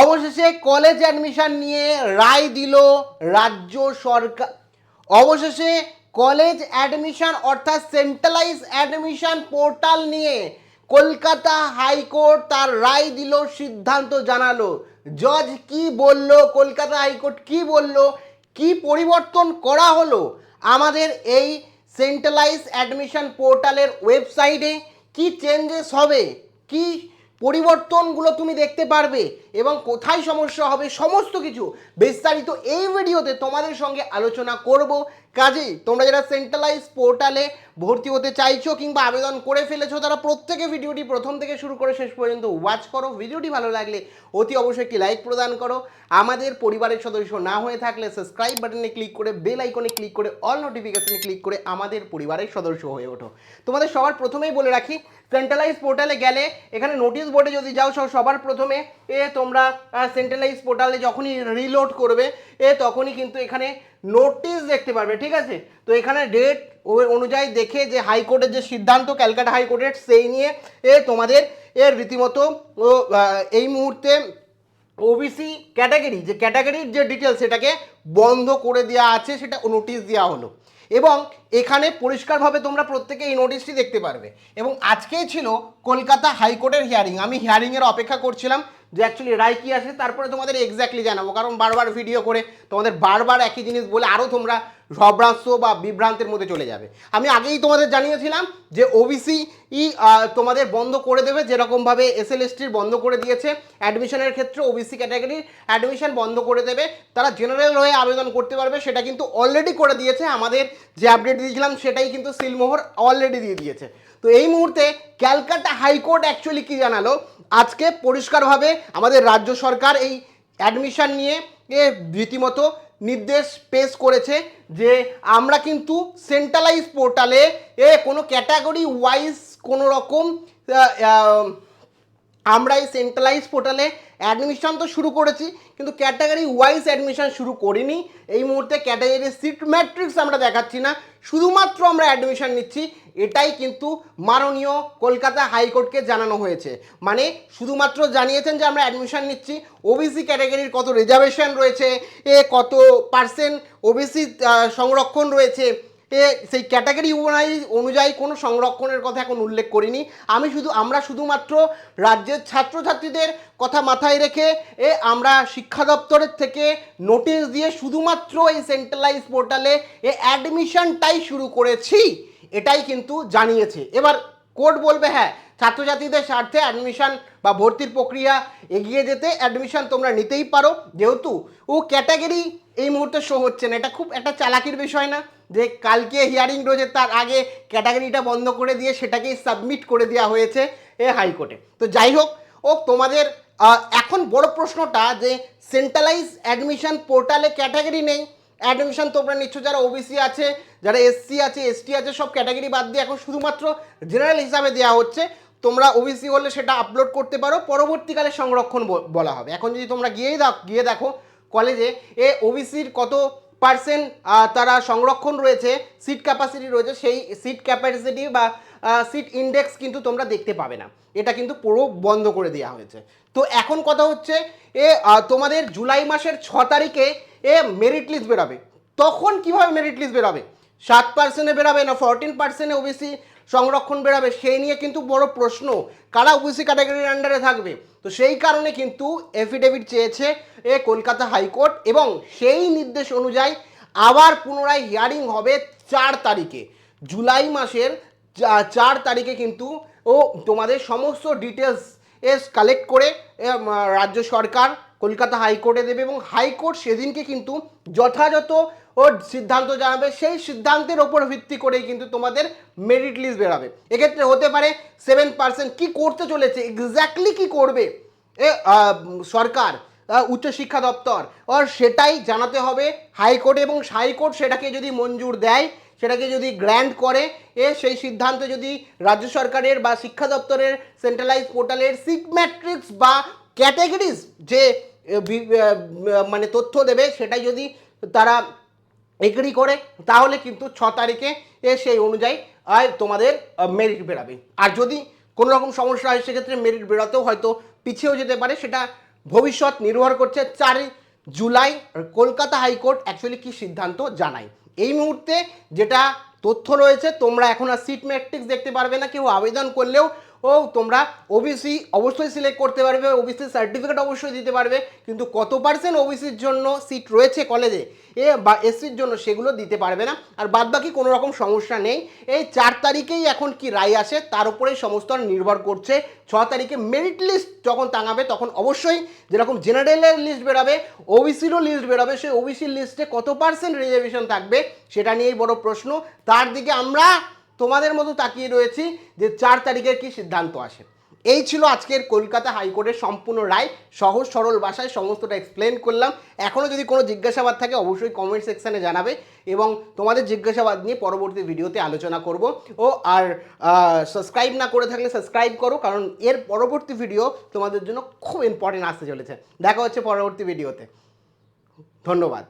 অবশেষে college admission নিয়ে রায় দিল রাজ্য সরকার। অবশেষে কলেজ অ্যাডমিশন অর্থাৎ সেন্ট্রালাইজ অ্যাডমিশন পোর্টাল নিয়ে কলকাতা হাইকোর্ট তার রায় দিল, সিদ্ধান্ত জানালো। জজ কি বলল, কলকাতা হাইকোর্ট কি বলল, কি পরিবর্তন করা হলো আমাদের এই সেন্ট্রালাইজ অ্যাডমিশন পোর্টালের ওয়েবসাইটে কি চেঞ্জেস হবে, কি পরিবর্তনগুলো তুমি দেখতে পারবে এবং কোথায় সমস্যা হবে সমস্ত কিছু বিস্তারিত এই ভিডিওতে তোমাদের সঙ্গে আলোচনা করব। কাজেই তোমরা যারা সেন্ট্রালাইজ পোর্টালে ভর্তি হতে চাইছো কিংবা আবেদন করে ফেলেছো, তারা প্রত্যেকে ভিডিওটি প্রথম থেকে শুরু করে শেষ পর্যন্ত ওয়াচ করো। ভিডিওটি ভালো লাগলে অতি অবশ্যই একটি লাইক প্রদান করো। আমাদের পরিবারের সদস্য না হয়ে থাকলে সাবস্ক্রাইব বাটনে ক্লিক করে বেল আইকনে ক্লিক করে অল নোটিফিকেশনে ক্লিক করে আমাদের পরিবারের সদস্য হয়ে ওঠো। তোমাদের সবার প্রথমেই বলে রাখি সেন্ট্রালাইজ পোর্টালে গেলে এখানে নোটিশ বোর্ডে যদি যাও, সব সবার প্রথমে এ তোমরা সেন্ট্রালাইজ পোর্টালে যখনই রিলোড করবে, এ তখনই কিন্তু এখানে নোটিশ দেখতে পারবে, ঠিক আছে? তো এখানে ডেট অনুযায়ী দেখে যে হাইকোর্টের যে সিদ্ধান্ত, ক্যালকাটা হাইকোর্টের, সেই নিয়ে এ তোমাদের এর রীতিমতো এই মুহূর্তে ওবিসি ক্যাটাগরি যে ক্যাটাগরির যে ডিটেলস সেটাকে বন্ধ করে দেওয়া আছে, সেটা নোটিশ দেওয়া হলো। এবং এখানে পরিষ্কারভাবে তোমরা প্রত্যেকে এই নোটিশটি দেখতে পারবে। এবং আজকেই ছিল কলকাতা হাইকোর্টের হিয়ারিং আমি হিয়ারিংয়ের অপেক্ষা করছিলাম। যে অ্যাকচুয়ালি রায় কী আসে? তারপরে তোমাদের এক্স্যাক্টলি জানাব। কারণ বারবার ভিডিও করে, তোমাদের বারবার একই জিনিস বলে আরও তোমরা সভ্রান্ত বা বিভ্রান্তের মধ্যে চলে যাবে। আমি আগেই তোমাদের জানিয়েছিলাম যে ওবিসি ই তোমাদের বন্ধ করে দেবে, যেরকমভাবে এস এল বন্ধ করে দিয়েছে। অ্যাডমিশনের ক্ষেত্রে ওবিসি ক্যাটাগরির অ্যাডমিশন বন্ধ করে দেবে। তারা জেনারেল হয়ে আবেদন করতে পারবে, সেটা কিন্তু অলরেডি করে দিয়েছে। আমাদের যে আপডেট দিয়েছিলাম, সেটাই কিন্তু সিলমোহর অলরেডি দিয়ে দিয়েছে। তো এই মুহূর্তে ক্যালকাটা হাইকোর্ট অ্যাকচুয়ালি কি জানালো? আজকে পরিষ্কারভাবে আমাদের রাজ্য সরকার এই অ্যাডমিশন নিয়ে রীতিমতো নির্দেশ পেশ করেছে যে আমরা কিন্তু সেন্ট্রালাইজ পোর্টালে এ কোনো ক্যাটাগরি ওয়াইজ কোনো রকম আমরা এই সেন্ট্রালাইজ পোর্টালে অ্যাডমিশন তো শুরু করেছি, কিন্তু ক্যাটাগরি ওয়াইজ অ্যাডমিশন শুরু করিনি। এই মুহূর্তে ক্যাটাগরি সিট ম্যাট্রিক্স আমরা দেখাচ্ছি না, শুধুমাত্র আমরা অ্যাডমিশন নিচ্ছি। এটাই কিন্তু মাননীয় কলকাতা হাইকোর্টকে জানানো হয়েছে। মানে শুধুমাত্র জানিয়েছেন যে আমরা অ্যাডমিশন নিচ্ছি ওবিসি ক্যাটাগরির কত রিজার্ভেশন রয়েছে, এ কত পার্সেন্ট ওবিসি সংরক্ষণ রয়েছে এ, সেই ক্যাটাগরি অনুযায়ী অনুযায়ী কোনো সংরক্ষণের কথা এখন উল্লেখ করিনি। আমি শুধু, আমরা শুধুমাত্র রাজ্যের ছাত্রছাত্রীদের কথা মাথায় রেখে, এ, আমরা শিক্ষা দপ্তরের থেকে নোটিশ দিয়ে শুধুমাত্র এই সেন্ট্রালাইজ পোর্টালে এ অ্যাডমিশনটাই শুরু করেছি, এটাই কিন্তু জানিয়েছে। এবার কোর্ট বলবে হ্যাঁ ছাত্রছাত্রীদের স্বার্থে অ্যাডমিশন বা ভর্তির প্রক্রিয়া এগিয়ে যেতে অ্যাডমিশন তোমরা নিতেই পারো। যেহেতু ও ক্যাটাগরি এই মুহূর্তে শো হচ্ছে না। এটা খুব একটা চালাকির বিষয় না যে কালকে হিয়ারিং রয়েছে তার আগে ক্যাটাগরিটা বন্ধ করে দিয়ে সেটাকেই সাবমিট করে দেওয়া হয়েছে এ হাইকোর্টে। তো যাই হোক, ও তোমাদের এখন বড় প্রশ্নটা যে সেন্ট্রালাইজ অ্যাডমিশন পোর্টালে ক্যাটাগরি নেই। অ্যাডমিশন তোমরা নিচ্ছ যারা ওবিসি আছে, যারা এসসি আছে এসটি আছে, সব ক্যাটাগরি বাদ দিয়ে এখন শুধুমাত্র জেনারেল হিসাবে দেওয়া হচ্ছে। তোমরা ওবিসি হলে সেটা আপলোড করতে পারো, পরবর্তীকালে সংরক্ষণ বলা হবে। এখন যদি তোমরা গিয়েই দাও গিয়ে দেখো কলেজে এ ওবিসির কত পার্সেন্ট তারা সংরক্ষণ রয়েছে সিট ক্যাপাসিটি রয়েছে, সেই সিট ক্যাপাসিটি বা সিট ইন্ডেক্স কিন্তু তোমরা দেখতে পাবে না। এটা কিন্তু পুরো বন্ধ করে দেওয়া হয়েছে। তো এখন কথা হচ্ছে, এ তোমাদের জুলাই মাসের ছ তারিখে, এ মেরিট লিস্ট বেরোবে। তখন কীভাবে মেরিট লিস্ট বেরোবে? সাত পার্সেন্টে বেরোবে না ফোরটিন পার্সেন্টে ওবিসি সংরক্ষণ বেরোবে সেই নিয়ে কিন্তু বড় প্রশ্ন। কারা ওবিসি ক্যাটাগরির আন্ডারে থাকবে? তো সেই কারণে কিন্তু এফিডেভিট চেয়েছে, এ কলকাতা হাইকোর্ট এবং সেই নির্দেশ অনুযায়ী আবার পুনরায় হিয়ারিং হবে চার তারিখে। জুলাই মাসের চার তারিখে কিন্তু ও তোমাদের সমস্ত ডিটেলস এস কালেক্ট করে রাজ্য সরকার কলকাতা হাইকোর্টে দেবে এবং হাইকোর্ট সেদিনকে কিন্তু যথাযথ ও সিদ্ধান্ত জানাবে, সেই সিদ্ধান্তের ওপর ভিত্তি করেই কিন্তু তোমাদের মেরিট লিস্ট বেরাবে। এক্ষেত্রে হতে পারে সেভেন পার্সেন্ট কী করতে চলেছে এক্স্যাক্টলি কি করবে? এ সরকার উচ্চশিক্ষা দপ্তর, আর সেটাই জানাতে হবে হাইকোর্ট এবং হাইকোর্ট সেটাকে যদি মঞ্জুর দেয়, সেটাকে যদি গ্র্যান্ড করে, এ, সেই সিদ্ধান্ত যদি রাজ্য সরকারের বা শিক্ষা দপ্তরের সেন্ট্রালাইজ পোর্টালের সিট ম্যাট্রিক্স বা ক্যাটাগরিজ যে মানে তথ্য দেবে, সেটাই যদি তারা এগ্রি করে, তাহলে কিন্তু ছ তারিখে এ সেই অনুযায়ী আর তোমাদের মেরিট বেরাবে। আর যদি কোনো রকম সমস্যা হয়, সেক্ষেত্রে মেরিট বেরোতেও হয়তো পিছিয়েও যেতে পারে, সেটা ভবিষ্যৎ নির্ভর করছে চারই জুলাই কলকাতা হাইকোর্ট অ্যাকচুয়ালি কি সিদ্ধান্ত জানায়। এই মুহূর্তে যেটা তথ্য রয়েছে, তোমরা এখন আর সিট ম্যাট্রিক্স দেখতে পারবে না, কেউ আবেদন করলেও ও, তোমরা ওবিসি অবশ্যই সিলেক্ট করতে পারবে ওবিসি সার্টিফিকেট অবশ্যই দিতে পারবে, কিন্তু কত পার্সেন্ট ওবিসির জন্য সিট রয়েছে কলেজে এ? বা এসসির জন্য সেগুলো দিতে পারবে না। আর বাদ বাকি কোনো রকম সমস্যা নেই। এই চার তারিখেই এখন কি রায় আসে, তার উপরেই সমস্ত নির্ভর করছে। ছ তারিখে মেরিট লিস্ট যখন টাঙাবে, তখন অবশ্যই যেরকম জেনারেলের লিস্ট বেরোবে ওবিসিরও লিস্ট বেরোবে, সেই ওবিসির লিস্টে কত পার্সেন্ট রিজার্ভেশন থাকবে, সেটা নিয়েই বড় প্রশ্ন। তার দিকে আমরা তোমাদের মতো তাকিয়ে রয়েছি যে চার তারিখের কি সিদ্ধান্ত আসে। এই ছিল আজকের কলকাতা হাইকোর্টের সম্পূর্ণ রায়। সহজ, সরল ভাষায় সমস্তটা এক্সপ্লেন করলাম। এখনও যদি কোনো জিজ্ঞাসাবাদ থাকে, অবশ্যই কমেন্ট সেকশানে জানাবে এবং তোমাদের জিজ্ঞাসাবাদ নিয়ে পরবর্তী ভিডিওতে আলোচনা করব। ও, আর সাবস্ক্রাইব না করে থাকলে সাবস্ক্রাইব করো, কারণ এর পরবর্তী ভিডিও তোমাদের জন্য খুব ইম্পর্টেন্ট আসতে চলেছে। দেখা হচ্ছে পরবর্তী ভিডিওতে ধন্যবাদ।